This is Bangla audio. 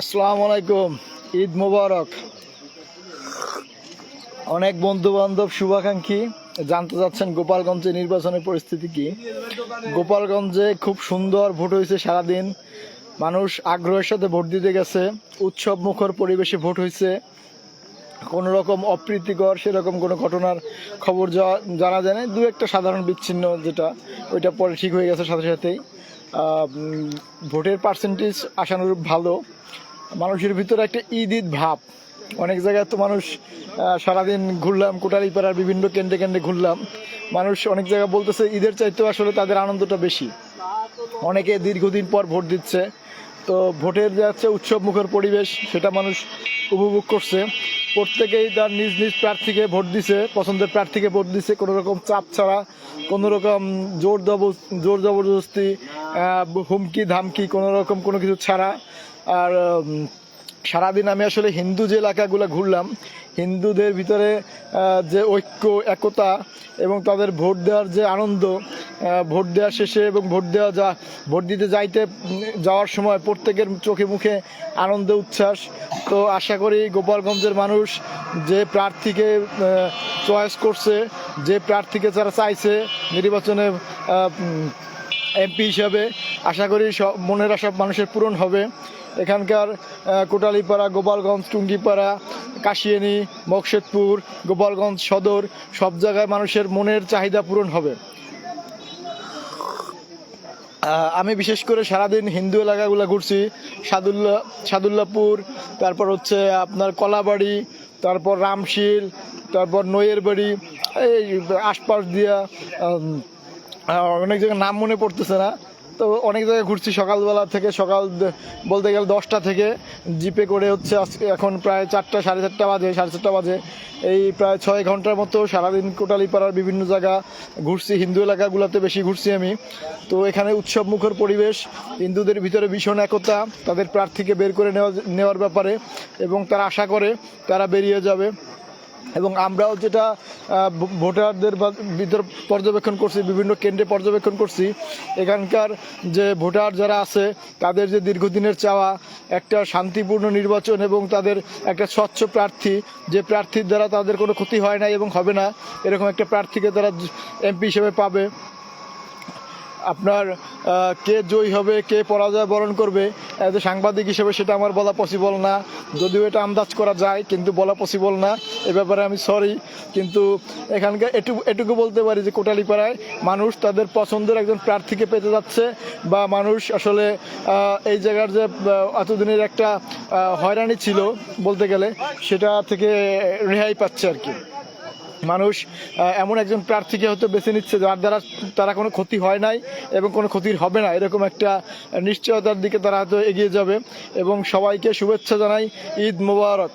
আসসালামু আলাইকুম, ঈদ মুবারক। অনেক বন্ধু বান্ধব শুভাকাঙ্ক্ষী, জানতে চাচ্ছেন গোপালগঞ্জে নির্বাচনের পরিস্থিতি কি? গোপালগঞ্জে খুব সুন্দর ভোট হয়েছে সারাদিন। মানুষ আগ্রহের সাথে ভোট দিতে গেছে উৎসব মুখর পরিবেশে ভোট হয়েছে। কোনো রকম অপ্রীতিকর সেরকম কোনো ঘটনার খবর জানা যায় না দু একটা সাধারণ বিচ্ছিন্ন যেটা, ওইটা পরে ঠিক হয়ে গেছে সাথে সাথেই। ভোটের পার্সেন্টেজ আশানুরূপ ভালো। মানুষের ভিতরে একটা ঈদ ঈদ ভাব। অনেক জায়গায় তো মানুষ সারাদিন ঘুরলাম, কোটালীপাড়ার বিভিন্ন কেন্দ্রে কেন্দ্রে ঘুরলাম। মানুষ অনেক জায়গায় বলতেছে, ঈদের চাইতেও আসলে তাদের আনন্দটা বেশি। অনেকে দীর্ঘদিন পর ভোট দিচ্ছে। তো ভোটের যে হচ্ছে উৎসব মুখর পরিবেশ, সেটা মানুষ উপভোগ করছে। প্রত্যেকেই তার নিজ নিজ প্রার্থীকে ভোট দিছে, পছন্দের প্রার্থীকে ভোট দিছে, কোনো রকম চাপ ছাড়া, কোনো রকম জোর জোর জবরদস্তি হুমকি, ধামকি, কোনো রকম কোনো কিছু ছাড়া। আর সারাদিন আমি আসলে হিন্দু যে এলাকাগুলো ঘুরলাম, হিন্দুদের ভিতরে যে ঐক্য, একতা এবং তাদের ভোট দেওয়ার যে আনন্দ ভোট দেওয়া শেষে এবং ভোট দেওয়া যা, ভোট দিতে যাইতে যাওয়ার সময় প্রত্যেকের চোখে মুখে আনন্দ উচ্ছ্বাস। তো আশা করি গোপালগঞ্জের মানুষ যে প্রার্থীকে চয়েস করছে, যে প্রার্থীকে যারা চাইছে নির্বাচনে এমপি হিসাবে, আশা করি সব, মনের আশা মানুষের পূরণ হবে। এখানকার কোটালীপাড়া, গোপালগঞ্জ, টুঙ্গিপাড়া, কাশিয়ানি মকশেদপুর গোপালগঞ্জ সদর, সব জায়গায় মানুষের মনের চাহিদা পূরণ হবে। আমি বিশেষ করে সারাদিন হিন্দু এলাকাগুলো ঘুরছি। সাদুল্লা, সাদুল্লাপুর, তারপর হচ্ছে আপনার কলাবাড়ি, তারপর রামশিল, তারপর নইয়ের বাড়ি, এই আশপাশ দিয়া অনেক জায়গায় নাম মনে পড়তেছে না। তো অনেক জায়গায় ঘুরছি। সকালবেলা থেকে, সকাল বলতে গেলে দশটা থেকে। জিপে করে হচ্ছে আজকে এখন প্রায় চারটা, সাড়ে চারটা বাজে, সাড়ে চারটা বাজে। এই প্রায় ছয় ঘণ্টার মতো সারাদিন কোটালীপাড়ার বিভিন্ন জায়গা ঘুরছি। হিন্দু এলাকাগুলোতে বেশি ঘুরছি আমি। তো এখানে উৎসব মুখর পরিবেশ, হিন্দুদের ভিতরে ভীষণ একতা, তাদের প্রার্থীকে বের করে নেওয়া নেওয়ার ব্যাপারে এবং তারা আশা করে তারা বেরিয়ে যাবে। এবং আমরাও যেটা ভোটারদের ভিতর পর্যবেক্ষণ করছি, বিভিন্ন কেন্দ্রে পর্যবেক্ষণ করছি, এখানকার যে ভোটার যারা আছে, তাদের যে দীর্ঘদিনের চাওয়া, একটা শান্তিপূর্ণ নির্বাচন এবং তাদের একটা স্বচ্ছ প্রার্থী, যে প্রার্থীর দ্বারা তাদের কোনো ক্ষতি হয় না এবং হবে না, এরকম একটা প্রার্থীকে তারা এমপি হিসেবে পাবে। আপনার কে জয়ী হবে, কে পরাজয় বরণ করবে অ্যাজ এ সাংবাদিক হিসেবে সেটা আমার বলা পসিবল না। যদিও এটা আন্দাজ করা যায়, কিন্তু বলা পসিবল না। এ ব্যাপারে আমি সরি কিন্তু এখানকার এটুকু এটুকু বলতে পারি যে কোটালীপাড়ায় মানুষ তাদের পছন্দের একজন প্রার্থীকে পেতে যাচ্ছে, বা মানুষ আসলে এই জায়গার যে এতদিনের একটা হয়রানি ছিল বলতে গেলে, সেটা থেকে রেহাই পাচ্ছে আর কি। মানুষ এমন একজন প্রার্থীকে হয়তো বেছে নিচ্ছে যার দ্বারা তারা কোনো ক্ষতি হয় নাই এবং কোনো ক্ষতির হবে না, এরকম একটা নিশ্চয়তার দিকে তারা হয়তো এগিয়ে যাবে। এবং সবাইকে শুভেচ্ছা জানাই ঈদ মোবারক।